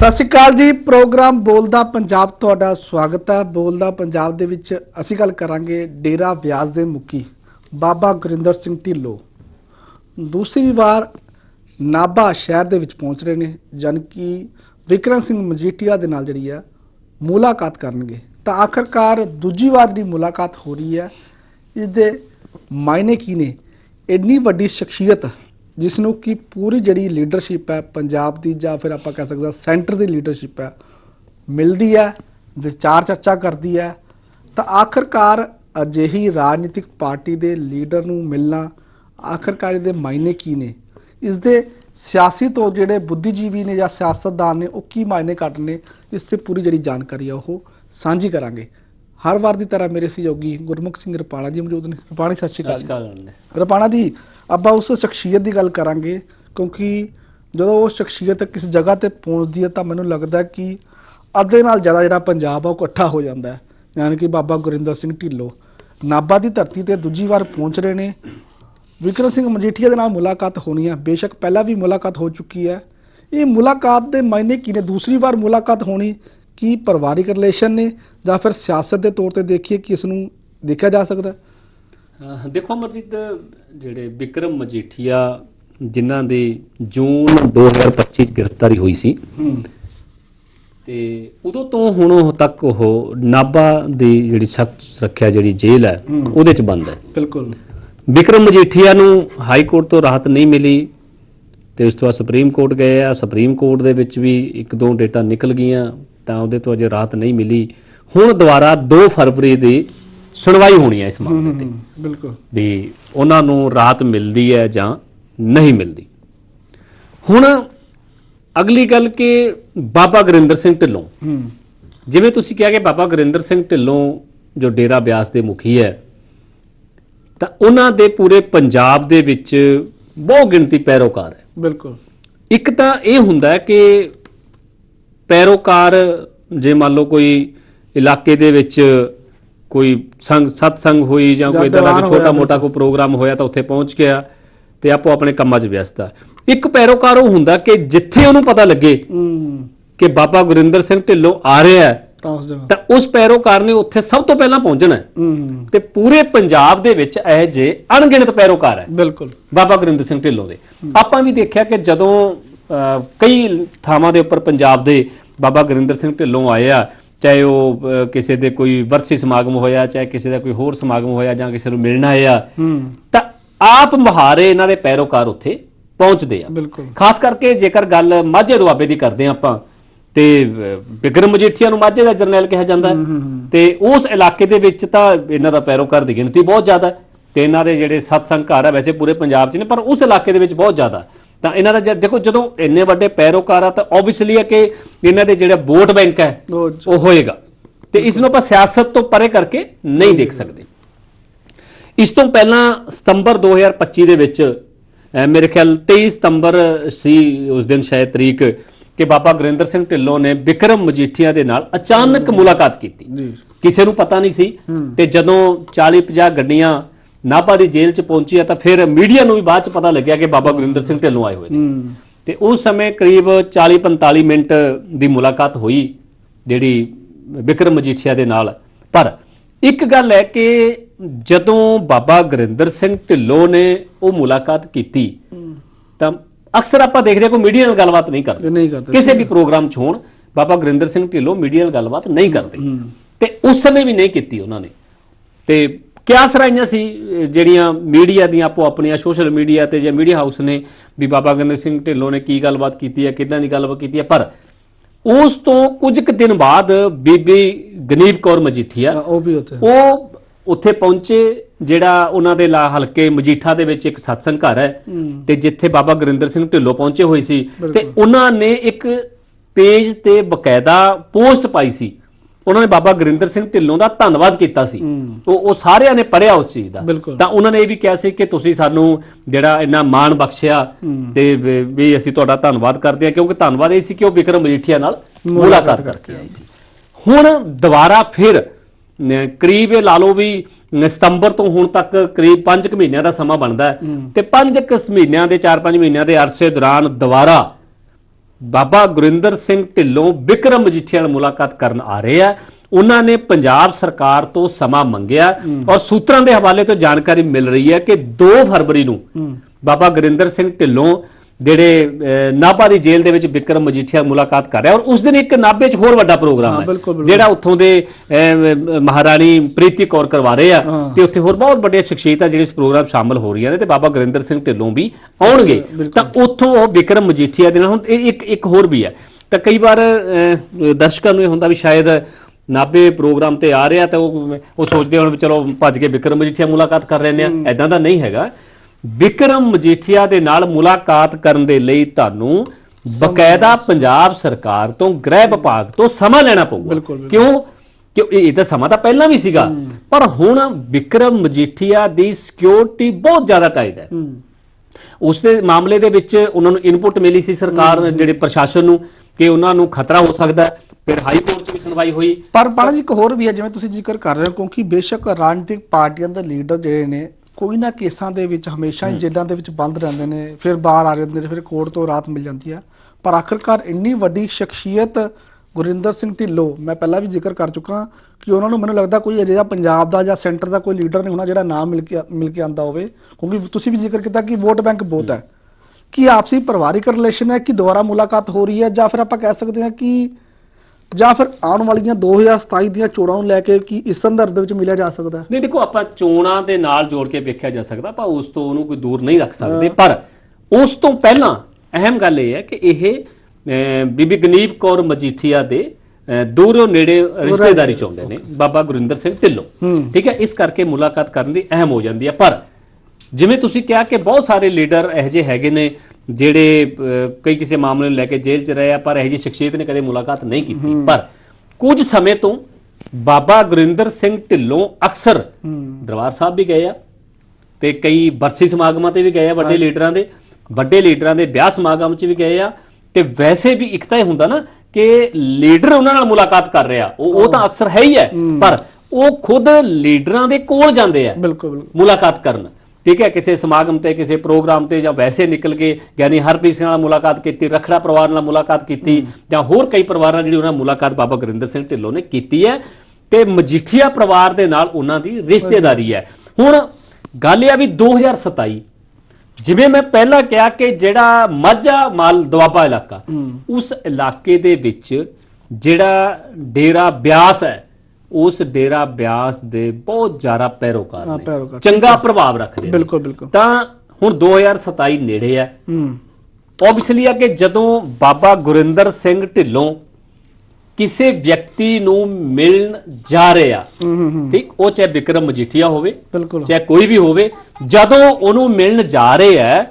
ਸਤਿ ਸ਼੍ਰੀ ਅਕਾਲ ਜੀ, ਪ੍ਰੋਗਰਾਮ ਬੋਲਦਾ ਪੰਜਾਬ ਤੁਹਾਡਾ ਸਵਾਗਤ ਹੈ। ਬੋਲਦਾ ਪੰਜਾਬ ਦੇ ਵਿੱਚ ਅਸੀਂ ਗੱਲ ਕਰਾਂਗੇ ਡੇਰਾ ਵਿਆਸ ਦੇ ਮੁਖੀ ਬਾਬਾ ਗੁਰਿੰਦਰ ਸਿੰਘ ਢਿੱਲੋਂ। ਦੂਸਰੀ ਵਾਰ ਨਾਭਾ ਸ਼ਹਿਰ ਦੇ ਵਿੱਚ ਪਹੁੰਚ ਰਹੇ ਨੇ ਜਨ ਕਿ ਵਿਕਰਮ ਸਿੰਘ ਮਜੀਠੀਆ ਦੇ ਨਾਲ ਜਿਹੜੀ ਹੈ ਮੁਲਾਕਾਤ ਕਰਨਗੇ। ਤਾਂ ਆਖਰਕਾਰ ਦੂਜੀ ਵਾਰ ਦੀ ਮੁਲਾਕਾਤ ਹੋ ਰਹੀ ਹੈ। ਇਸ ਦੇ ਮਾਇਨੇ ਕੀ ਨੇ? ਇੰਨੀ ਵੱਡੀ ਸ਼ਖਸੀਅਤ ਜਿਸ ਨੂੰ ਕਿ ਪੂਰੀ ਜਿਹੜੀ ਲੀਡਰਸ਼ਿਪ ਹੈ ਪੰਜਾਬ ਦੀ ਜਾਂ ਫਿਰ ਆਪਾਂ ਕਹਿ ਸਕਦੇ ਹਾਂ ਸੈਂਟਰ ਦੀ ਲੀਡਰਸ਼ਿਪ ਹੈ ਮਿਲਦੀ ਹੈ ਵਿਚਾਰ ਚਰਚਾ ਕਰਦੀ ਹੈ ਤਾਂ ਆਖਰਕਾਰ ਅਜਿਹੀ ਰਾਜਨੀਤਿਕ ਪਾਰਟੀ ਦੇ ਲੀਡਰ ਨੂੰ ਮਿਲਣਾ ਆਖਰਕਾਰ ਇਹਦੇ ਮਾਇਨੇ ਕੀ ਨੇ? ਇਸ ਦੇ ਸਿਆਸੀ ਤੋਂ ਜਿਹੜੇ ਬੁੱਧੀਜੀਵੀ ਨੇ ਜਾਂ ਸਿਆਸਤਦਾਨ ਨੇ ਉਹ ਕੀ ਮਾਇਨੇ ਕੱਢ ਨੇ? ਇਸ ਤੇ ਪੂਰੀ ਜਿਹੜੀ ਜਾਣਕਾਰੀ ਆ ਉਹ ਸਾਂਝੀ ਕਰਾਂਗੇ। ਹਰ ਵਾਰ ਦੀ ਤਰ੍ਹਾਂ ਮੇਰੇ ਸਹਿਯੋਗੀ ਗੁਰਮੁਖ ਸਿੰਘ ਰਪਾਲਾ ਜੀ ਮੌਜੂਦ ਨੇ। ਰਪਾਲਾ ਜੀ, ਸਤਿ ਸ਼੍ਰੀ ਅਕਾਲ। ਰਪਾਣਾ ਜੀ ਆਪਾਂ ਉਸ ਸ਼ਖਸੀਅਤ ਦੀ ਗੱਲ ਕਰਾਂਗੇ, ਕਿਉਂਕਿ ਜਦੋਂ ਉਹ ਸ਼ਖਸੀਅਤ ਕਿਸ ਜਗ੍ਹਾ ਤੇ ਪਹੁੰਚਦੀ ਹੈ ਤਾਂ ਮੈਨੂੰ ਲੱਗਦਾ ਕਿ ਅੱਧੇ ਨਾਲ ਜ਼ਿਆਦਾ ਜਿਹੜਾ ਪੰਜਾਬ ਆ, ਉਹ ਇਕੱਠਾ ਹੋ ਜਾਂਦਾ ਹੈ। ਯਾਨੀ ਕਿ ਬਾਬਾ ਗੁਰਿੰਦਰ ਸਿੰਘ ਢਿੱਲੋਂ। ਨਾਭਾ ਦੀ ਧਰਤੀ ਤੇ ਦੂਜੀ ਵਾਰ ਪਹੁੰਚ ਰਹੇ ਨੇ। ਵਿਕਰਮ ਸਿੰਘ ਮਜੀਠੀਆ ਦੇ ਨਾਲ ਮੁਲਾਕਾਤ ਹੋਣੀ ਹੈ। ਬੇਸ਼ੱਕ ਪਹਿਲਾਂ ਵੀ ਮੁਲਾਕਾਤ ਹੋ ਚੁੱਕੀ ਹੈ। ਇਹ ਮੁਲਾਕਾਤ ਦੇ ਮਾਇਨੇ ਕੀ ਨੇ? ਦੂਸਰੀ ਵਾਰ ਮੁਲਾਕਾਤ ਹੋਣੀ ਕੀ ਪਰਿਵਾਰਿਕ ਰਿਲੇਸ਼ਨ ਨੇ? ਜਾਂ ਫਿਰ ਸਿਆਸਤ ਦੇ ਤੌਰ ਤੇ ਦੇਖੀਏ ਕਿ ਇਸ ਨੂੰ ਦੇਖਿਆ ਜਾ ਸਕਦਾ ਹੈ? ਦੇਖੋ ਅਮਰਜੀਤ ਜਿਹੜੇ ਵਿਕਰਮ ਮਜੀਠੀਆ ਜਿਨ੍ਹਾਂ ਦੀ ਜੂਨ 2025 ਚ ਗ੍ਰਿਫਤਾਰੀ ਹੋਈ ਸੀ ਤੇ ਉਦੋਂ ਤੋਂ ਹੁਣ ਤੱਕ ਉਹ ਨਾਭਾ ਦੀ ਜਿਹੜੀ ਸਖਤ ਸੁਰੱਖਿਆ ਜਿਹੜੀ ਜੇਲ੍ਹ ਹੂੰ। ਉਹਦੇ ਚ ਬੰਦ ਹੈ। ਬਿਲਕੁਲ। ਵਿਕਰਮ ਮਜੀਠੀਆ ਨੂੰ ਹਾਈ ਕੋਰਟ ਤੋਂ ਰਾਹਤ ਨਹੀਂ ਮਿਲੀ ਤੇ ਉਸ ਤੋਂ ਬਾਅਦ ਸੁਪਰੀਮ ਕੋਰਟ ਗਏ ਆ। ਸੁਪਰੀਮ ਕੋਰਟ ਦੇ ਵਿੱਚ ਵੀ ਇੱਕ ਦੋ ਡੇਟਾ ਨਿਕਲ ਗਈਆਂ ਤਾਂ ਉਹਦੇ ਤੋਂ ਅਜੇ ਰਾਹਤ ਨਹੀਂ ਮਿਲੀ। ਹੁਣ ਦੁਬਾਰਾ 2 ਫਰਵਰੀ ਦੀ ਸੁਣਵਾਈ ਹੋਣੀ ਹੈ ਇਸ ਮਾਮਲੇ ਤੇ। ਬਿਲਕੁਲ। ਵੀ ਉਹਨਾਂ ਨੂੰ ਰਾਹਤ ਮਿਲਦੀ ਹੈ ਜਾਂ ਨਹੀਂ ਮਿਲਦੀ। ਹੁਣ ਅਗਲੀ ਗੱਲ ਕਿ ਬਾਬਾ ਗੁਰਿੰਦਰ ਸਿੰਘ ਢਿੱਲੋਂ। ਜਿਵੇਂ ਤੁਸੀਂ ਕਿਹਾ ਕਿ ਬਾਬਾ ਗੁਰਿੰਦਰ ਸਿੰਘ ਢਿੱਲੋਂ ਜੋ ਡੇਰਾ ਬਿਆਸ ਦੇ ਮੁਖੀ ਹੈ ਤਾਂ ਉਹਨਾਂ ਦੇ ਪੂਰੇ ਪੰਜਾਬ ਦੇ ਵਿੱਚ ਬਹੁ ਗਿਣਤੀ ਪੈਰੋਕਾਰ ਹੈ। ਬਿਲਕੁਲ। ਇੱਕ ਤਾਂ ਇਹ ਹੁੰਦਾ ਹੈ ਕਿ ਪੈਰੋਕਾਰ ਜੇ ਮੰਨ ਲਓ ਕੋਈ ਇਲਾਕੇ ਦੇ ਵਿੱਚ ਕੋਈ ਸੰਗ ਸਤਸੰਗ ਹੋਈ ਜਾਂ ਕੋਈ ਇਦਾਂ ਦਾ ਕੋਈ ਛੋਟਾ ਮੋਟਾ ਕੋਈ ਪ੍ਰੋਗਰਾਮ ਹੋਇਆ ਤਾਂ ਉੱਥੇ ਪਹੁੰਚ ਗਿਆ ਤੇ ਆਪੋ ਆਪਣੇ ਕੰਮਾਂ 'ਚ ਵਿਅਸਤ ਆ। ਇੱਕ ਪੈਰੋਕਾਰ ਉਹ ਹੁੰਦਾ ਕਿ ਜਿੱਥੇ ਉਹਨੂੰ ਪਤਾ ਲੱਗੇ ਕਿ ਬਾਬਾ ਗੁਰਿੰਦਰ ਸਿੰਘ ਢਿੱਲੋਂ ਆ ਰਿਹਾ ਹੈ ਤਾਂ ਉਸ ਪੈਰੋਕਾਰ ਨੇ ਉੱਥੇ ਸਭ ਤੋਂ ਪਹਿਲਾਂ ਪਹੁੰਚਣਾ ਹੈ। ਤੇ ਪੂਰੇ ਪੰਜਾਬ ਦੇ ਵਿੱਚ ਇਹ ਜੇ ਅਣਗਿਣਤ ਪੈਰੋਕਾਰ ਹੈ। ਬਿਲਕੁਲ। ਬਾਬਾ ਗੁਰਿੰਦਰ ਸਿੰਘ ਢਿੱਲੋਂ ਦੇ। ਆਪਾਂ ਵੀ ਦੇਖਿਆ ਕਿ ਜਦੋਂ ਕਈ ਥਾਵਾਂ ਦੇ ਉੱਪਰ ਪੰਜਾਬ ਦੇ ਬਾਬਾ ਗੁਰਿੰਦਰ ਸਿੰਘ ਢਿੱਲੋਂ ਆਏ ਆ ਚਾਹੇ ਉਹ ਕਿਸੇ ਦੇ ਕੋਈ ਵਰਸੀ ਸਮਾਗਮ ਹੋਇਆ ਚਾਹੇ ਕਿਸੇ ਦਾ ਕੋਈ ਹੋਰ ਸਮਾਗਮ ਹੋਇਆ ਜਾਂ ਕਿਸੇ ਨੂੰ ਮਿਲਣ ਆਇਆ ਤਾਂ ਆਪ ਮਹਾਰੇ ਇਹਨਾਂ ਦੇ ਪੈਰੋਕਾਰ ਉੱਥੇ ਪਹੁੰਚਦੇ ਆ। ਖਾਸ ਕਰਕੇ ਜੇਕਰ ਗੱਲ ਮਾਝੇ ਦੁਆਬੇ ਦੀ ਕਰਦੇ ਹਾਂ ਆਪਾਂ ਤੇ ਬਿਕਰਮ ਮਜੀਠੀਆ ਨੂੰ ਮਾਝੇ ਦਾ ਜਰਨੈਲ ਕਿਹਾ ਜਾਂਦਾ। ਤੇ ਉਸ ਇਲਾਕੇ ਦੇ ਵਿੱਚ ਤਾਂ ਇਹਨਾਂ ਦਾ ਪੈਰੋਕਾਰ ਦੀ ਗਿਣਤੀ ਬਹੁਤ ਜ਼ਿਆਦਾ ਤੇ ਇਹਨਾਂ ਦੇ ਜਿਹੜੇ ਸਤਸੰਗ ਘਰ ਆ ਵੈਸੇ ਪੂਰੇ ਪੰਜਾਬ 'ਚ ਨੇ ਪਰ ਉਸ ਇਲਾਕੇ ਦੇ ਵਿੱਚ ਬਹੁਤ ਜ਼ਿਆਦਾ। ਤਾਂ ਇਹਨਾਂ ਦਾ ਦੇਖੋ ਜਦੋਂ ਇੰਨੇ ਵੱਡੇ ਪੈਰੋਕਾਰ ਆ ਤਾਂ ਆਬਵੀਅਸਲੀ ਹੈ ਕਿ ਇਹਨਾਂ ਦੇ ਜਿਹੜਾ ਵੋਟ ਬੈਂਕ ਹੈ ਉਹ ਹੋਏਗਾ। ਤੇ ਇਸ ਨੂੰ ਆਪਾਂ ਸਿਆਸਤ ਤੋਂ ਪਰੇ ਕਰਕੇ ਨਹੀਂ ਦੇਖ ਸਕਦੇ। ਇਸ ਤੋਂ ਪਹਿਲਾਂ ਸਤੰਬਰ 2025 ਦੇ ਵਿੱਚ ਮੇਰੇ ਖਿਆਲ 23 ਸਤੰਬਰ ਸੀ ਉਸ ਦਿਨ ਸ਼ਾਇਦ ਤਰੀਕ ਕਿ ਬਾਬਾ ਗੁਰਿੰਦਰ ਸਿੰਘ ਢਿੱਲੋਂ ਨੇ ਵਿਕਰਮ ਮਜੀਠੀਆ ਦੇ ਨਾਲ ਅਚਾਨਕ ਮੁਲਾਕਾਤ ਕੀਤੀ। ਕਿਸੇ ਨੂੰ ਪਤਾ ਨਹੀਂ ਸੀ। ਤੇ ਜਦੋਂ 40 50 ਗੱਡੀਆਂ ਨਾਭਾ ਦੀ ਜੇਲ੍ਹ 'ਚ ਪਹੁੰਚੀਆਂ ਤਾਂ ਫਿਰ ਮੀਡੀਆ ਨੂੰ ਵੀ ਬਾਅਦ 'ਚ ਪਤਾ ਲੱਗਿਆ ਕਿ ਬਾਬਾ ਗੁਰਿੰਦਰ ਸਿੰਘ ਢਿੱਲੋਂ ਆਏ ਹੋਏ ਨੇ। ਤੇ ਉਸ ਸਮੇਂ ਕਰੀਬ 40-45 ਮਿੰਟ ਦੀ ਮੁਲਾਕਾਤ ਹੋਈ ਜਿਹੜੀ ਵਿਕਰਮ ਮਜੀਠੀਆ ਦੇ ਨਾਲ। ਪਰ ਇੱਕ ਗੱਲ ਹੈ ਕਿ ਜਦੋਂ ਬਾਬਾ ਗੁਰਿੰਦਰ ਸਿੰਘ ਢਿੱਲੋਂ ਨੇ ਉਹ ਮੁਲਾਕਾਤ ਕੀਤੀ ਤਾਂ ਅਕਸਰ ਆਪਾਂ ਦੇਖਦੇ ਹਾਂ ਕੋਈ ਮੀਡੀਆ ਨਾਲ ਗੱਲਬਾਤ ਨਹੀਂ ਕਰਦੇ। ਕਿਸੇ ਵੀ ਪ੍ਰੋਗਰਾਮ 'ਚ ਹੋਣ ਬਾਬਾ ਗੁਰਿੰਦਰ ਸਿੰਘ ਢਿੱਲੋਂ ਮੀਡੀਆ ਨਾਲ ਗੱਲਬਾਤ ਨਹੀਂ ਕਰਦੇ। ਤੇ ਉਸ ਸਮੇਂ ਵੀ ਨਹੀਂ ਕੀਤੀ ਉਹਨਾਂ ਨੇ। ਤੇ ਕਿਆ ਸਰਾਈਆਂ ਸੀ ਜਿਹੜੀਆਂ ਮੀਡੀਆ ਦੀਆਂ ਆਪੋ ਆਪਣੀਆਂ ਸੋਸ਼ਲ ਮੀਡੀਆ ਤੇ ਜਾਂ ਮੀਡੀਆ ਹਾਊਸ ਨੇ ਵੀ ਬਾਬਾ ਗੁਰਿੰਦਰ ਸਿੰਘ ਢਿੱਲੋਂ ਨੇ ਕੀ ਗੱਲਬਾਤ ਕੀਤੀ ਹੈ ਕਿਦਾਂ ਦੀ ਗੱਲਬਾਤ ਕੀਤੀ ਹੈ ਪਰ ਉਸ ਤੋਂ ਕੁਝ ਕੁ ਦਿਨ ਬਾਅਦ ਬੀਬੀ ਗਨੀਵ ਕੌਰ ਮਜੀਠੀਆ ਉਹ ਵੀ ਉੱਥੇ ਉਹ ਉੱਥੇ ਪਹੁੰਚੇ ਜਿਹੜਾ ਉਹਨਾਂ ਦੇ ਲਾ ਹਲਕੇ ਮਜੀਠਾ ਦੇ ਵਿੱਚ ਇੱਕ ਸਤਸੰਗ ਘਰ ਹੈ ਤੇ ਜਿੱਥੇ ਬਾਬਾ ਗੁਰਿੰਦਰ ਸਿੰਘ ਢਿੱਲੋਂ ਪਹੁੰਚੇ ਹੋਏ ਸੀ। ਤੇ ਉਹਨਾਂ ਨੇ ਇੱਕ ਪੇਜ ਤੇ ਬਕਾਇਦਾ ਪੋਸਟ ਪਾਈ ਸੀ ਉਹਨਾਂ ਨੇ ਬਾਬਾ ਗੁਰਿੰਦਰ ਸਿੰਘ ਢਿੱਲੋਂ ਦਾ ਧੰਨਵਾਦ ਕੀਤਾ ਸੀ ਉਹ ਉਹ ਸਾਰਿਆਂ ਨੇ ਪੜਿਆ ਉਸ ਚੀਜ਼ ਦਾ। ਤਾਂ ਉਹਨਾਂ ਨੇ ਇਹ ਵੀ ਕਿਹਾ ਸੀ ਕਿ ਤੁਸੀਂ ਸਾਨੂੰ ਜਿਹੜਾ ਇੰਨਾ ਮਾਣ ਬਖਸ਼ਿਆ। ਤੇ ਵੀ- ਅਸੀਂ ਤੁਹਾਡਾ ਧੰਨਵਾਦ ਕਰਦੇ ਹਾਂ ਕਿਉਂਕਿ ਧੰਨਵਾਦ ਇਹ ਸੀ ਕਿ ਉਹ ਵਿਕਰਮ ਮਜੀਠੀਆ ਨਾਲ ਮੁਲਾਕਾਤ ਕਰਕੇ ਆਏ ਸੀ ਹੁਣ ਦੁਬਾਰਾ ਫਿਰ ਕਰੀਬ ਇਹ ਲਾ ਲਓ ਵੀ ਸਤੰਬਰ ਤੋਂ ਹੁਣ ਤੱਕ ਕਰੀਬ 5 ਮਹੀਨਿਆਂ ਦਾ ਸਮਾਂ ਬਣਦਾ। ਤੇ 5 ਮਹੀਨਿਆਂ ਦੇ 4-5 ਮਹੀਨਿਆਂ ਦੇ ਅਰਸੇ ਦੌਰਾਨ ਦੁਬਾਰਾ ਬਾਬਾ ਗੁਰਿੰਦਰ ਸਿੰਘ ਢਿੱਲੋਂ ਵਿਕਰਮ ਮਜੀਠੀਆ ਨਾਲ ਮੁਲਾਕਾਤ ਕਰਨ ਆ ਰਹੇ ਆ। ਉਹਨਾਂ ਨੇ ਪੰਜਾਬ ਸਰਕਾਰ ਤੋਂ ਸਮਾਂ ਮੰਗਿਆ ਔਰ ਸੂਤਰਾਂ ਦੇ ਹਵਾਲੇ ਤੋਂ ਜਾਣਕਾਰੀ ਮਿਲ ਰਹੀ ਹੈ ਕਿ 2 ਫਰਵਰੀ ਨੂੰ ਬਾਬਾ ਗੁਰਿੰਦਰ ਸਿੰਘ ਢਿੱਲੋਂ ਜਿਹੜੇ ਨਾਭਾ ਦੀ ਜੇਲ੍ਹ ਦੇ ਵਿੱਚ ਵਿਕਰਮ ਮਜੀਠੀਆ ਮੁਲਾਕਾਤ ਕਰ ਰਿਹਾ ਔਰ ਉਸ ਦਿਨ ਇੱਕ ਨਾਭੇ 'ਚ ਹੋਰ ਵੱਡਾ ਪ੍ਰੋਗਰਾਮ ਹਾਂ। ਜਿਹੜਾ ਉੱਥੋਂ ਦੇ ਮਹਾਰਾਣੀ ਪ੍ਰੀਤੀ ਕੌਰ ਕਰਵਾ ਰਹੇ ਆ। ਤੇ ਉੱਥੇ ਹੋਰ ਬਹੁਤ ਵੱਡੀਆਂ ਸ਼ਖਸੀਅਤਾਂ ਜਿਹੜੇ ਇਸ ਪ੍ਰੋਗਰਾਮ ਸ਼ਾਮਲ ਹੋ ਰਹੀਆਂ ਨੇ ਤੇ ਬਾਬਾ ਗੁਰਿੰਦਰ ਸਿੰਘ ਢਿੱਲੋਂ ਵੀ ਆਉਣਗੇ। ਤਾਂ ਉੱਥੋਂ ਉਹ ਵਿਕਰਮ ਮਜੀਠੀਆ ਦੇ ਨਾਲ ਹੁਣ ਇੱਕ ਇੱਕ ਹੋਰ ਵੀ ਹੈ ਤਾਂ ਕਈ ਵਾਰ ਦਰਸ਼ਕਾਂ ਨੂੰ ਇਹ ਹੁੰਦਾ ਵੀ ਸ਼ਾਇਦ ਨਾਭੇ ਪ੍ਰੋਗਰਾਮ ਤੇ ਆ ਰਿਹਾ ਤਾਂ ਉਹ ਉਹ ਸੋਚਦੇ ਹੁਣ ਚਲੋ ਭੱਜ ਕੇ ਵਿਕਰਮ ਮਜੀਠੀਆ ਮੁਲਾਕਾਤ ਕਰ ਲੈਂਦੇ ਆ ਐਦਾਂ ਦਾ ਨਹੀਂ ਹੈਗਾ ਵਿਕਰਮ ਮਜੀਠੀਆ ਦੇ ਨਾਲ ਮੁਲਾਕਾਤ ਕਰਨ ਦੇ ਲਈ ਤੁਹਾਨੂੰ ਬਕਾਇਦਾ ਪੰਜਾਬ ਸਰਕਾਰ ਤੋਂ ਗ੍ਰਹਿ ਵਿਭਾਗ ਤੋਂ ਸਮਾਂ ਲੈਣਾ ਪਊਗਾ। ਕਿਉਂ? ਕਿ ਇਹ ਤਾਂ ਸਮਾਂ ਤਾਂ ਪਹਿਲਾਂ ਵੀ ਸੀਗਾ। ਪਰ ਹੁਣ ਵਿਕਰਮ ਮਜੀਠੀਆ ਦੀ ਸਿਕਿਉਰਿਟੀ ਬਹੁਤ ਜ਼ਿਆਦਾ ਟਾਈਟ ਹੈ। ਉਸ ਦੇ ਮਾਮਲੇ ਦੇ ਵਿੱਚ ਉਹਨਾਂ ਨੂੰ ਇਨਪੁਟ ਮਿਲੀ ਸੀ ਸਰਕਾਰ ਜਿਹੜੇ ਪ੍ਰਸ਼ਾਸਨ ਨੂੰ ਕਿ ਉਹਨਾਂ ਨੂੰ ਖਤਰਾ ਹੋ ਸਕਦਾ ਹੈ। ਫਿਰ ਹਾਈ ਕੋਰਟ 'ਚ ਵੀ ਸੁਣਵਾਈ ਹੋਈ। ਪਰ ਬਾਲਾ ਜੀ ਇੱਕ ਹੋਰ ਵੀ ਹੈ ਜਿਵੇਂ ਤੁਸੀਂ ਜ਼ਿਕਰ ਕਰ ਰਹੇ ਹੋ ਕਿਉਂਕਿ ਬੇਸ਼ੱਕ ਰਾਜਨੀਤਿਕ ਪਾਰਟੀਆਂ ਦੇ ਲੀਡਰ ਜਿਹੜੇ ਨੇ ਕੋਈ ਨਾ ਕੇਸਾਂ ਦੇ ਵਿੱਚ ਹਮੇਸ਼ਾ ਹੀ ਜੇਲ੍ਹਾਂ ਦੇ ਵਿੱਚ ਬੰਦ ਰਹਿੰਦੇ ਨੇ ਫਿਰ ਬਾਹਰ ਆ ਜਾਂਦੇ ਨੇ ਫਿਰ ਕੋਰਟ ਤੋਂ ਰਾਤ ਮਿਲ ਜਾਂਦੀ ਆ। ਪਰ ਆਖਰਕਾਰ ਇੰਨੀ ਵੱਡੀ ਸ਼ਖਸੀਅਤ ਗੁਰਿੰਦਰ ਸਿੰਘ ਢਿੱਲੋਂ ਮੈਂ ਪਹਿਲਾਂ ਵੀ ਜ਼ਿਕਰ ਕਰ ਚੁੱਕਾ ਕਿ ਉਹਨਾਂ ਨੂੰ ਮੈਨੂੰ ਲੱਗਦਾ ਕੋਈ ਅਜਿਹਾ ਪੰਜਾਬ ਦਾ ਜਾਂ ਸੈਂਟਰ ਦਾ ਕੋਈ ਲੀਡਰ ਨਹੀਂ ਹੋਣਾ ਜਿਹੜਾ ਨਾਮ ਮਿਲ ਕੇ ਮਿਲ ਕੇ ਆਂਦਾ ਹੋਵੇ। ਕਿਉਂਕਿ ਤੁਸੀਂ ਵੀ ਜ਼ਿਕਰ ਕੀਤਾ ਕਿ ਵੋਟ ਬੈਂਕ ਬਹੁਤ ਹੈ। ਕੀ ਆਪਸੀ ਪਰਿਵਾਰਿਕ ਰਿਲੇਸ਼ਨ ਹੈ ਕਿ ਦੁਬਾਰਾ ਮੁਲਾਕਾਤ ਹੋ ਰਹੀ ਹੈ ਜਾਂ ਫਿਰ ਆਪਾਂ ਕਹਿ ਸਕਦੇ ਹਾਂ ਕਿ ਜਾਂ ਫਿਰ ਆਉਣ ਵਾਲੀਆਂ 2027 ਦੀਆਂ ਚੋਣਾਂ ਨੂੰ ਲੈ ਕੇ ਕੀ ਇਸ ਸੰਦਰਭ ਦੇ ਵਿੱਚ ਮਿਲਿਆ ਜਾ ਸਕਦਾ ਹੈ? ਨਹੀਂ ਦੇਖੋ ਆਪਾਂ ਚੋਣਾਂ ਦੇ ਨਾਲ ਜੋੜ ਕੇ ਵੇਖਿਆ ਜਾ ਸਕਦਾ ਪਰ ਉਸ ਤੋਂ ਉਹਨੂੰ ਕੋਈ ਦੂਰ ਨਹੀਂ ਰੱਖ ਸਕਦੇ। ਪਰ ਉਸ ਤੋਂ ਪਹਿਲਾਂ ਅਹਿਮ ਗੱਲ ਇਹ ਹੈ ਕਿ ਇਹ ਅਹ, ਬੀਬੀ ਗਨੀਵ ਕੌਰ ਮਜੀਠੀਆ ਦੇ ਅਹ, ਦੂਰੋਂ ਨੇੜੇ ਰਿਸ਼ਤੇਦਾਰੀ ਚਾਹੁੰਦੇ ਨੇ ਬਾਬਾ ਗੁਰਿੰਦਰ ਸਿੰਘ ਢਿੱਲੋਂ। ਹੂੰ। ਠੀਕ ਹੈ ਇਸ ਕਰਕੇ ਮੁਲਾਕਾਤ ਕਰਨ ਦੀ ਅਹਿਮ ਹੋ ਜਾਂਦੀ ਹੈ। ਪਰ ਜਿਵੇਂ ਤੁਸੀਂ ਕਿਹਾ ਕਿ ਬਹੁਤ ਸਾਰੇ ਲੀਡਰ ਇਹੋ ਜਿਹੇ ਹੈਗੇ ਨੇ ਜਿਹੜੇ ਕਈ ਕਿਸੇ ਮਾਮਲੇ ਨੂੰ ਲੈ ਕੇ ਜੇਲ੍ਹ 'ਚ ਰਹੇ ਆ ਪਰ ਇਹੋ ਜਿਹੀ ਸ਼ਖਸੀਅਤ ਨੇ ਕਦੇ ਮੁਲਾਕਾਤ ਨਹੀਂ ਕੀਤੀ। ਪਰ ਕੁਝ ਸਮੇਂ ਤੋਂ ਬਾਬਾ ਗੁਰਿੰਦਰ ਸਿੰਘ ਢਿੱਲੋਂ ਅਕਸਰ ਦਰਬਾਰ ਸਾਹਿਬ ਵੀ ਗਏ ਆ ਤੇ ਕਈ ਬਰਸੀ ਸਮਾਗਮਾਂ ਤੇ ਵੀ ਗਏ ਆ ਵੱਡੇ ਲੀਡਰਾਂ ਦੇ ਵੱਡੇ ਲੀਡਰਾਂ ਦੇ ਵਿਆਹ ਸਮਾਗਮ 'ਚ ਵੀ ਗਏ ਆ। ਤੇ ਵੈਸੇ ਵੀ ਇੱਕ ਤਾਂ ਇਹ ਹੁੰਦਾ ਨਾ ਕਿ ਲੀਡਰ ਉਹਨਾਂ ਨਾਲ ਮੁਲਾਕਾਤ ਕਰ ਰਿਹਾ ਉਹ ਉਹ ਤਾਂ ਅਕਸਰ ਹੈ ਹੀ ਹੈ ਪਰ ਉਹ ਖੁਦ ਲੀਡਰਾਂ ਦੇ ਕੋਲ ਜਾਂਦੇ ਆ। ਬਿਲਕੁਲ। ਮੁਲਾਕਾਤ ਕਰਨ। ਠੀਕ ਹੈ ਕਿਸੇ ਸਮਾਗਮ ਤੇ ਕਿਸੇ ਪ੍ਰੋਗਰਾਮ ਤੇ ਜਾਂ ਵੈਸੇ ਨਿਕਲ ਕੇ ਗਿਆਨੀ ਹਰਪ੍ਰੀਤ ਸਿੰਘ ਨਾਲ ਮੁਲਾਕਾਤ ਕੀਤੀ ਰਖੜਾ ਪਰਿਵਾਰ ਨਾਲ ਮੁਲਾਕਾਤ ਕੀਤੀ ਜਾਂ ਹੋਰ ਕਈ ਪਰਿਵਾਰਾਂ ਨਾਲ ਜਿਹੜੀ ਉਹਨਾਂ ਨਾਲ ਮੁਲਾਕਾਤ ਬਾਬਾ ਗੁਰਿੰਦਰ ਸਿੰਘ ਢਿੱਲੋਂ ਨੇ ਕੀਤੀ ਹੈ ਤੇ ਮਜੀਠੀਆ ਪਰਿਵਾਰ ਦੇ ਨਾਲ ਉਹਨਾਂ ਦੀ ਰਿਸ਼ਤੇਦਾਰੀ ਹੈ। ਹੁਣ ਗੱਲ ਇਹ ਆ ਵੀ 2027 ਜਿਵੇਂ ਮੈਂ ਪਹਿਲਾਂ ਕਿਹਾ ਕਿ ਜਿਹੜਾ ਮਾਝਾ ਮਾਲ ਦੁਆਬਾ ਇਲਾਕਾ ਉਸ ਇਲਾਕੇ ਦੇ ਵਿੱਚ ਜਿਹੜਾ ਡੇਰਾ ਬਿਆਸ ਹੈ ਉਸ ਡੇਰਾ ਬਿਆਸ ਦੇ ਬਹੁਤ ਜ਼ਿਆਦਾ ਪੈਰੋਕਾਰ ਹਾਂ, ਨੇ। ਪੈਰੋਕਾਰ। ਚੰਗਾ ਪ੍ਰਭਾਵ ਰੱਖਦੇ ਨੇ। ਬਿਲਕੁਲ ਬਿਲਕੁਲ। ਤਾਂ ਹੁਣ 2027 ਨੇੜੇ ਹੈ। ਹੂੰ। ਆਬਵੀਅਸਲੀ ਆ ਕਿ ਜਦੋਂ ਬਾਬਾ ਗੁਰਿੰਦਰ ਸਿੰਘ ਢਿੱਲੋਂ ਕਿਸੇ ਵਿਅਕਤੀ ਨੂੰ ਮਿਲਣ ਜਾ ਰਹੇ ਆ ਹੂੰ ਹੂੰ, ਹੂੰ। ਠੀਕ ਉਹ ਚਾਹੇ ਵਿਕਰਮ ਮਜੀਠੀਆ ਹੋਵੇ ਬਿਲਕੁਲ। ਚਾਹੇ ਕੋਈ ਵੀ ਹੋਵੇ ਜਦੋਂ ਉਹਨੂੰ ਮਿਲਣ ਜਾ ਰਹੇ ਆ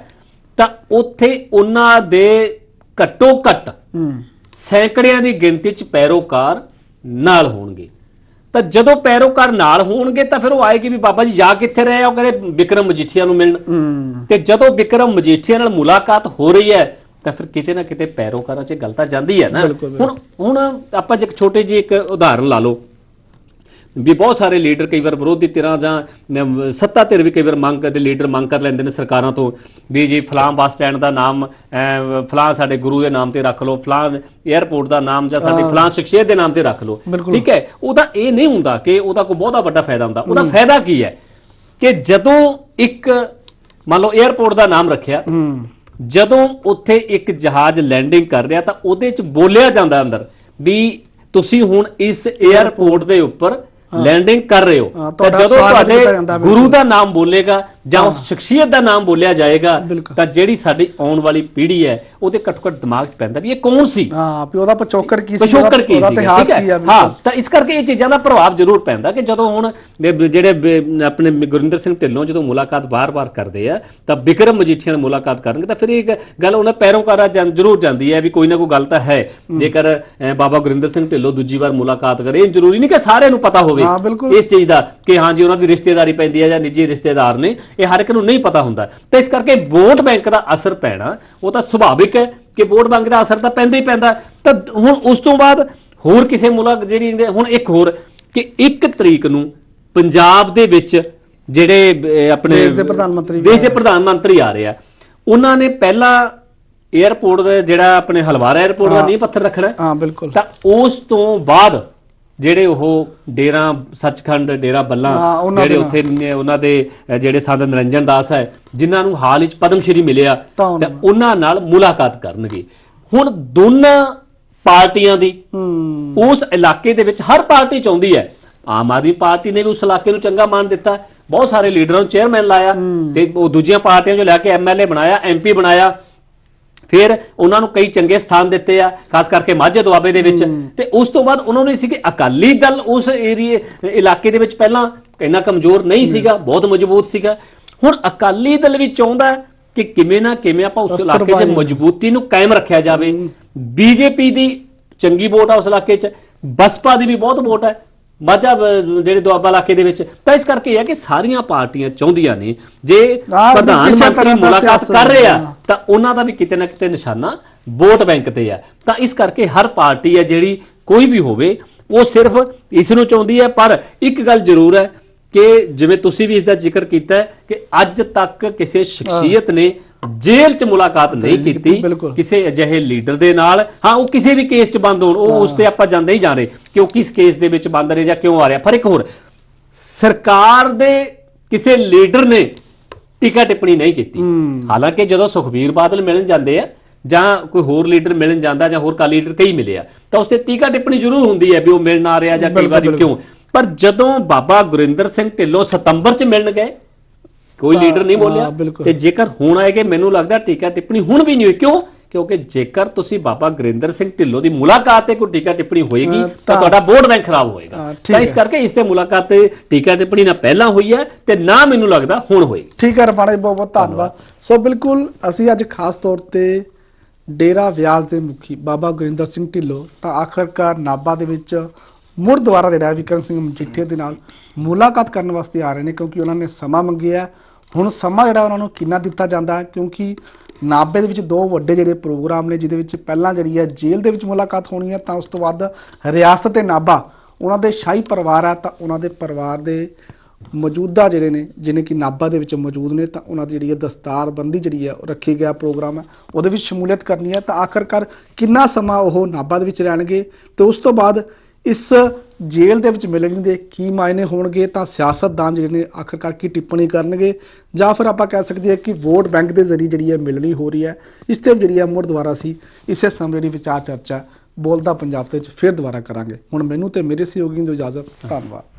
ਤਾਂ ਉੱਥੇ ਉਹਨਾਂ ਦੇ ਘੱਟੋ ਘੱਟ ਹੂੰ। ਸੈਂਕੜਿਆਂ ਦੀ ਗਿਣਤੀ 'ਚ ਪੈਰੋਕਾਰ ਨਾਲ ਹੋਣਗੇ। ਤਾਂ ਜਦੋਂ ਪੈਰੋਕਾਰ ਨਾਲ ਹੋਣਗੇ ਤਾਂ ਫਿਰ ਉਹ ਆਏਗੀ ਵੀ ਬਾਬਾ ਜੀ ਜਾ ਕਿੱਥੇ ਰਹੇ ਆ? ਉਹ ਕਹਿੰਦੇ ਵਿਕਰਮ ਮਜੀਠੀਆ ਨੂੰ ਮਿਲਣ। ਤੇ ਜਦੋਂ ਵਿਕਰਮ ਮਜੀਠੀਆ ਨਾਲ ਮੁਲਾਕਾਤ ਹੋ ਰਹੀ ਹੈ ਤਾਂ ਫਿਰ ਕਿਤੇ ਨਾ ਕਿਤੇ ਪੈਰੋਕਾਰਾਂ 'ਚ ਗੱਲ ਤਾਂ ਜਾਂਦੀ ਹੈ ਨਾ। ਹੁਣ ਹੁਣ ਆਪਾਂ ਜੇ ਇੱਕ ਛੋਟੀ ਜਿਹੀ ਇੱਕ ਉਦਾਹਰਨ ਲਾ ਲਓ। ਵੀ ਬਹੁਤ ਸਾਰੇ ਲੀਡਰ ਕਈ ਵਾਰ ਵਿਰੋਧੀ ਧਿਰਾਂ ਜਾਂ ਸੱਤਾ ਧਿਰ ਵੀ ਕਈ ਵਾਰ ਮੰਗ ਕਰਦੇ ਲੀਡਰ ਮੰਗ ਕਰ ਲੈਂਦੇ ਨੇ ਸਰਕਾਰਾਂ ਤੋਂ ਵੀ ਜੀ ਫਲਾਂ ਬੱਸ ਸਟੈਂਡ ਦਾ ਨਾਮ ਫਲਾਂ ਸਾਡੇ ਗੁਰੂ ਦੇ ਨਾਮ ਤੇ ਰੱਖ ਲਓ ਫਲਾਂ 에ਅਰਪੋਰਟ ਦਾ ਨਾਮ ਜਾਂ ਸਾਡੀ ਫਲਾਂ ਸ਼ਖਸੀਅਤ ਦੇ ਨਾਮ ਤੇ ਰੱਖ ਲਓ। ਠੀਕ ਹੈ? ਉਹਦਾ ਇਹ ਨਹੀਂ ਹੁੰਦਾ ਕਿ ਉਹਦਾ ਕੋਈ ਬਹੁਤਾ ਵੱਡਾ ਫਾਇਦਾ ਹੁੰਦਾ। ਉਹਦਾ ਫਾਇਦਾ ਕੀ ਹੈ? ਕਿ ਜਦੋਂ ਇੱਕ ਮੰਨ ਲਓ 에ਅਰਪੋਰਟ ਦਾ ਨਾਮ ਰੱਖਿਆ ਜਦੋਂ ਉੱਥੇ ਇੱਕ ਜਹਾਜ਼ ਲੈਂਡਿੰਗ ਕਰ ਰਿਹਾ ਤਾਂ ਉਹਦੇ ਚ ਬੋਲਿਆ ਜਾਂਦਾ ਅੰਦਰ ਵੀ ਤੁਸੀਂ ਹੁਣ ਇਸ 에ਅਰਪੋਰਟ ਦੇ ਉੱਪਰ ਲੈਂਡਿੰਗ ਕਰ ਰਹੇ ਹੋ। ਤਾਂ ਜਦੋਂ ਤੁਹਾਡੇ ਗੁਰੂ। ਦਾ ਨਾਮ ਬੋਲੇਗਾ ਜਾਂ ਉਸ ਸ਼ਖਸੀਅਤ ਦਾ ਨਾਮ ਬੋਲਿਆ ਜਾਏਗਾ। ਤਾਂ ਜਿਹੜੀ ਸਾਡੀ ਆਉਣ ਵਾਲੀ ਪੀੜ੍ਹੀ ਹੈ ਉਹਦੇ ਘੱਟੋ ਘੱਟ ਦਿਮਾਗ 'ਚ ਪੈਂਦਾ ਵੀ ਇਹ ਕੌਣ ਸੀ? ਹਾਂ ਵੀ ਉਹਦਾ ਪਿਛੋਕੜ ਕੀ ਸੀ ਪਿਛੋਕੜ ਕੀ ਸੀ ਠੀਕ ਹੈ? ਤਾਂ ਇਸ ਕਰਕੇ ਇਹ ਚੀਜ਼ਾਂ ਦਾ ਪ੍ਰਭਾਵ ਜ਼ਰੂਰ ਪੈਂਦਾ ਕਿ ਜਦੋਂ ਹੁਣ ਜਿਹੜੇ ਆਪਣੇ ਗੁਰਿੰਦਰ ਸਿੰਘ ਢਿੱਲੋਂ ਜਦੋਂ ਮੁਲਾਕਾਤ ਬਾਰ-ਬਾਰ ਕਰਦੇ ਆ ਤਾਂ ਵਿਕਰਮ ਮਜੀਠੀਆ ਨਾਲ ਮੁਲਾਕਾਤ ਕਰਨਗੇ ਤਾਂ ਫਿਰ ਇਹ ਗੱਲ ਉਹਨਾਂ ਪੈਰੋਕਾਰਾਂ ਜ਼ਰੂਰ ਜਾਂਦੀ ਹੈ ਵੀ ਕੋਈ ਨਾ ਕੋਈ ਗੱਲ ਤਾਂ ਹੈ। ਜੇਕਰ ਬਾਬਾ ਗੁਰਿੰਦਰ ਸਿੰਘ ਢਿੱਲੋਂ ਦੂਜੀ ਵਾਰ ਮੁਲਾਕਾਤ ਕਰੇ ਇਹ ਜ਼ਰੂਰੀ ਨਹੀਂ ਕਿ ਸਾਰਿਆਂ ਨੂੰ ਪਤਾ ਹੋਵੇ। ਹੋਵੇ ਇਸ ਚੀਜ਼ ਦਾ ਕਿ ਹਾਂਜੀ ਉਹਨਾਂ ਦੀ ਰਿਸ਼ਤੇਦਾਰੀ ਪੈਂਦੀ ਹੈ ਜਾਂ ਨਿੱਜੀ ਰਿਸ਼ਤੇਦਾਰ ਨੇ ਇਹ ਹਰ ਇੱਕ ਨੂੰ ਨਹੀਂ ਪਤਾ ਹੁੰਦਾ। ਤੇ ਇਸ ਕਰਕੇ ਵੋਟ ਬੈਂਕ ਦਾ ਅਸਰ ਪੈਣਾ ਉਹ ਤਾਂ ਸੁਭਾਵਿਕ ਹੈ ਕਿ ਵੋਟ ਬੈਂਕ ਦਾ ਅਸਰ ਤਾਂ ਪੈਂਦਾ ਹੀ ਪੈਂਦਾ। ਤਾਂ ਹੁਣ ਉਸ ਤੋਂ ਬਾਅਦ ਹੋਰ ਕਿਸੇ ਮੁਲਕ ਜਿਹੜੀ ਹੁਣ ਇੱਕ ਹੋਰ ਕਿ 1 ਤਰੀਕ ਨੂੰ ਪੰਜਾਬ ਦੇ ਵਿੱਚ ਜਿਹੜੇ ਆਪਣੇ ਦੇਸ਼ ਦੇ ਪ੍ਰਧਾਨ ਮੰਤਰੀ ਦੇਸ਼ ਦੇ ਪ੍ਰਧਾਨ ਮੰਤਰੀ ਆ ਰਹੇ ਆ ਉਹਨਾਂ ਨੇ ਪਹਿਲਾਂ 에어ਪੋਰਟ ਦਾ ਜਿਹੜਾ ਆਪਣੇ ਹਲਵਾਰਾ 에어ਪੋਰਟ ਦਾ ਨੀਂਹ ਪੱਥਰ ਰੱਖਣਾ ਹਾਂ ਬਿਲਕੁਲ। ਤਾਂ ਉਸ ਤੋਂ ਬਾਅਦ ਜਿਹੜੇ ਉਹ ਡੇਰਾ ਸੱਚਖੰਡ ਡੇਰਾ ਬੱਲਾ ਜਿਹੜੇ ਉੱਥੇ ਉਹਨਾਂ ਦੇ ਜਿਹੜੇ ਸੰਤ ਨਿਰੰਜਨ ਦਾਸ ਹੈ ਜਿਨ੍ਹਾਂ ਨੂੰ ਹਾਲ ਵਿੱਚ ਪਦਮ ਸ਼੍ਰੀ ਮਿਲਿਆ ਤਾਂ ਉਹਨਾਂ ਨਾਲ ਮੁਲਾਕਾਤ ਕਰਨਗੇ। ਹੁਣ ਦੋਨਾਂ ਪਾਰਟੀਆਂ ਦੀ ਉਸ ਇਲਾਕੇ ਦੇ ਵਿੱਚ ਹਰ ਪਾਰਟੀ ਚਾਹੁੰਦੀ ਹੈ। ਆਮ ਆਦਮੀ ਪਾਰਟੀ ਨੇ ਵੀ ਉਸ ਇਲਾਕੇ ਨੂੰ ਚੰਗਾ ਮਾਨ ਦਿੱਤਾ। ਬਹੁਤ ਸਾਰੇ ਲੀਡਰਾਂ ਨੂੰ ਚੇਅਰਮੈਨ ਲਾਇਆ ਤੇ ਉਹ ਦੂਜੀਆਂ ਪਾਰਟੀਆਂ ਚੋਂ ਲੈ ਕੇ ਐਮਐਲਏ ਬਣਾਇਆ ਐਮਪੀ ਬਣਾਇਆ। ਫਿਰ ਉਹਨਾਂ ਨੂੰ ਕਈ ਚੰਗੇ ਸਥਾਨ ਦਿੱਤੇ ਆ ਖਾਸ ਕਰਕੇ ਮਾਝੇ ਦੁਆਬੇ ਦੇ ਵਿੱਚ। ਤੇ ਉਸ ਤੋਂ ਬਾਅਦ ਉਹਨਾਂ ਨੇ ਸੀ ਕਿ ਅਕਾਲੀ ਦਲ ਉਸ ਏਰੀਏ ਇਲਾਕੇ ਦੇ ਵਿੱਚ ਪਹਿਲਾਂ ਇੰਨਾ ਕਮਜ਼ੋਰ ਨਹੀਂ ਸੀਗਾ ਬਹੁਤ ਮਜ਼ਬੂਤ ਸੀਗਾ। ਹੁਣ ਅਕਾਲੀ ਦਲ ਵੀ ਚਾਹੁੰਦਾ ਕਿ ਕਿਵੇਂ ਨਾ ਕਿਵੇਂ ਆਪਾਂ ਉਸ ਇਲਾਕੇ 'ਚ ਮਜ਼ਬੂਤੀ ਨੂੰ ਕਾਇਮ ਰੱਖਿਆ ਜਾਵੇ। ਬੀਜੇਪੀ ਦੀ ਚੰਗੀ ਵੋਟ ਆ ਉਸ ਇਲਾਕੇ 'ਚ ਬਸਪਾ ਦੀ ਵੀ ਬਹੁਤ ਵੋਟ ਹੈ ਮਾਝਾ ਅਹ, ਜਿਹੜੇ ਦੁਆਬਾ ਇਲਾਕੇ ਦੇ ਵਿੱਚ ਤਾਂ ਇਸ ਕਰਕੇ ਇਹ ਹੈ ਕਿ ਸਾਰੀਆਂ ਪਾਰਟੀਆਂ ਚਾਹੁੰਦੀਆਂ ਨੇ ਜੇ ਆਹ ਵੀ ਪ੍ਰਧਾਨ ਕਿਸੇ ਮੰਤਰੀ ਤਰ੍ਹਾਂ ਦਾ ਮੁਲਾਕਾਤ ਸਿਆਸਤ ਕਰ ਰਹੇ ਆ ਹਾਂ। ਤਾਂ ਉਹਨਾਂ ਦਾ ਵੀ ਕਿਤੇ ਨਾ ਕਿਤੇ ਨਿਸ਼ਾਨਾ ਵੋਟ ਬੈਂਕ ਤੇ ਆ ਤਾਂ ਇਸ ਕਰਕੇ ਹਰ ਪਾਰਟੀ ਹੈ ਜਿਹੜੀ ਕੋਈ ਵੀ ਹੋਵੇ ਉਹ ਸਿਰਫ ਇਸ ਨੂੰ ਚਾਹੁੰਦੀ ਹੈ ਪਰ ਇੱਕ ਗੱਲ ਜ਼ਰੂਰ ਹੈ ਕਿ ਜਿਵੇਂ ਤੁਸੀਂ ਵੀ ਇਸ ਦਾ ਜ਼ਿਕਰ ਕੀਤਾ ਹੈ ਕਿ ਅੱਜ ਤੱਕ ਕਿਸੇ ਸ਼ਖਸੀਅਤ ਨੇ ਜੇਲ੍ਹ 'ਚ ਮੁਲਾਕਾਤ ਨਹੀਂ ਕੀਤੀ। ਕਿਸੇ ਅਜਿਹੇ ਲੀਡਰ ਦੇ ਨਾਲ ਹਾਂ ਉਹ ਕਿਸੇ ਵੀ ਕੇਸ 'ਚ ਬੰਦ ਹੋਣ ਉਹ ਉਸ ਤੇ ਆਪਾਂ ਜਾਂਦੇ ਹੀ ਜਾ ਰਹੇ ਕਿ ਉਹ ਕਿਸ ਕੇਸ ਦੇ ਵਿੱਚ ਬੰਦ ਰਹੇ ਜਾਂ ਕਿਉਂ ਆ ਰਿਹਾ ਪਰ ਇੱਕ ਹੋਰ ਸਰਕਾਰ ਦੇ ਕਿਸੇ ਲੀਡਰ ਨੇ ਟੀਕਾ ਟਿੱਪਣੀ ਨਹੀਂ ਕੀਤੀ। ਹਾਲਾਂਕਿ ਜਦੋਂ ਸੁਖਬੀਰ ਬਾਦਲ ਮਿਲਣ ਜਾਂਦੇ ਆ ਜਾਂ ਕੋਈ ਹੋਰ ਲੀਡਰ ਮਿਲਣ ਜਾਂਦਾ ਜਾਂ ਹੋਰ ਕਾਲੀ ਲੀਡਰ ਕਈ ਮਿਲੇ ਆ ਤਾਂ ਉਸ ਤੇ ਟੀਕਾ ਟਿੱਪਣੀ ਜ਼ਰੂਰ ਹੁੰਦੀ ਹੈ ਵੀ ਉਹ ਮਿਲਣ ਆ ਰਿਹਾ ਜਾਂ ਕਈ ਵਾਰੀ। ਕਿਉਂ ਪਰ ਜਦੋਂ ਬਾਬਾ ਗੁਰਿੰਦਰ ਸਿੰਘ ਢਿੱਲੋਂ ਸਤੰਬਰ 'ਚ ਮਿਲਣ ਗਏ ਕੋਈ ਲੀਡਰ ਨਹੀਂ ਬੋਲਿਆ। ਤੇ ਜੇਕਰ ਹੁਣ ਆਏਗੇ ਮੈਨੂੰ ਲੱਗਦਾ ਟੀਕਾ ਟਿੱਪਣੀ ਹੁਣ ਵੀ ਨਹੀਂ ਹੋਈ। ਕਿਉਂ? ਕਿਉਂਕਿ ਜੇਕਰ ਤੁਸੀਂ ਬਾਬਾ ਗੁਰਿੰਦਰ ਸਿੰਘ ਢਿੱਲੋਂ ਦੀ ਮੁਲਾਕਾਤ ਤੇ ਕੋਈ ਟੀਕਾ ਟਿੱਪਣੀ ਹੋਏਗੀ ਤਾਂ ਤੁਹਾਡਾ ਵੋਟ ਬੈਂਕ ਖਰਾਬ ਹੋਏਗਾ। ਤਾਂ ਇਸ। ਕਰਕੇ ਇਸ ਤੇ ਮੁਲਾਕਾਤ ਤੇ ਟੀਕਾ ਟਿੱਪਣੀ ਨਾ ਪਹਿਲਾਂ ਹੋਈ ਹੈ ਤੇ ਨਾ ਮੈਨੂੰ ਲੱਗਦਾ ਹੁਣ ਹੋਏਗੀ। ਠੀਕ ਹੈ ਰਪਾਣਾ ਜੀ ਬਹੁਤ ਬਹੁਤ ਧੰਨਵਾਦ। ਸੋ ਬਿਲਕੁਲ ਅਸੀਂ ਅੱਜ ਖਾਸ ਤੌਰ ਤੇ ਡੇਰਾ ਵਿਆਸ ਦੇ ਮੁਖੀ ਬਾਬਾ ਗੁਰਿੰਦਰ ਸਿੰਘ ਢਿੱਲੋਂ ਤਾਂ ਆਖਰਕਾਰ ਨਾਬਾ ਦੇ ਵਿੱਚ ਮੁੜ ਦੁਬਾਰਾ ਜਿਹੜਾ ਵਿਕਰਮ ਸਿੰਘ ਮਜੀਠੀਆ ਦੇ ਨਾਲ ਮੁਲਾਕਾਤ ਕਰਨ ਵਾਸਤੇ ਆ ਰਹੇ ਨੇ ਕਿਉਂਕਿ ਉਹਨਾਂ ਨੇ ਸਮਾਂ ਮੰਗਿਆ। ਹੁਣ ਸਮਾਂ ਜਿਹੜਾ ਉਹਨਾਂ ਨੂੰ ਕਿੰਨਾ ਦਿੱਤਾ ਜਾਂਦਾ ਕਿਉਂਕਿ ਨਾਬੇ ਦੇ ਵਿੱਚ ਦੋ ਵੱਡੇ ਜਿਹੜੇ ਪ੍ਰੋਗਰਾਮ ਨੇ, ਜਿਹਦੇ ਵਿੱਚ ਪਹਿਲਾਂ ਜਿਹੜੀ ਹੈ ਜੇਲ੍ਹ ਦੇ ਵਿੱਚ ਮੁਲਾਕਾਤ ਹੋਣੀ ਹੈ, ਤਾਂ ਉਸ ਤੋਂ ਬਾਅਦ ਰਿਆਸਤ ਤੇ ਨਾਬਾ ਉਹਨਾਂ ਦੇ ਸ਼ਾਹੀ ਪਰਿਵਾਰ ਆ, ਤਾਂ ਉਹਨਾਂ ਦੇ ਪਰਿਵਾਰ ਦੇ ਮੌਜੂਦਾ ਜਿਹੜੇ ਨੇ ਜਿਹਨੇ ਕਿ ਨਾਭਾ ਦੇ ਵਿੱਚ ਮੌਜੂਦ ਨੇ, ਤਾਂ ਉਹਨਾਂ ਦੀ ਜਿਹੜੀ ਹੈ ਦਸਤਾਰਬੰਦੀ ਜਿਹੜੀ ਹੈ ਉਹ ਰੱਖੀ ਗਿਆ ਪ੍ਰੋਗਰਾਮ ਹੈ। ਉਹਦੇ ਵਿੱਚ ਸ਼ਮੂਲੀਅਤ ਕਰਨੀ ਹੈ, ਤਾਂ ਆਖਰਕਾਰ ਕਿੰਨਾ ਸਮਾਂ ਉਹ ਨਾਭਾ ਦੇ ਵਿੱਚ ਰਹਿਣਗੇ, ਤੇ ਉਸ ਤੋਂ ਬਾਅਦ ਇਸ ਜੇਲ੍ਹ ਦੇ ਵਿੱਚ ਮਿਲਣ ਦੇ ਕੀ ਮਾਇਨੇ ਹੋਣਗੇ? ਤਾਂ ਸਿਆਸਤਦਾਨ ਜਿਹੜੇ ਨੇ ਆਖਰਕਾਰ ਕੀ ਟਿੱਪਣੀ ਕਰਨਗੇ? ਜਾਂ ਫਿਰ ਆਪਾਂ ਕਹਿ ਸਕਦੇ ਹਾਂ ਕਿ ਵੋਟ ਬੈਂਕ ਦੇ ਜ਼ਰੀਏ ਜਿਹੜੀ ਹੈ ਮਿਲਣੀ ਹੋ ਰਹੀ ਹੈ। ਇਸ ਤੇ ਜਿਹੜੀ ਹੈ ਮੁੜ ਦੁਬਾਰਾ ਸੀ ਇਸੇ ਸਮੇਂ ਜਿਹੜੀ ਵਿਚਾਰ ਚਰਚਾ ਬੋਲਦਾ ਪੰਜਾਬ ਦੇ ਵਿੱਚ ਫਿਰ ਦੁਬਾਰਾ ਕਰਾਂਗੇ। ਹੁਣ ਮੈਨੂੰ ਤੇ ਮੇਰੇ ਸਹਿਯੋਗੀ ਦੀ ਇਜਾਜ਼ਤ। ਧੰਨਵਾਦ।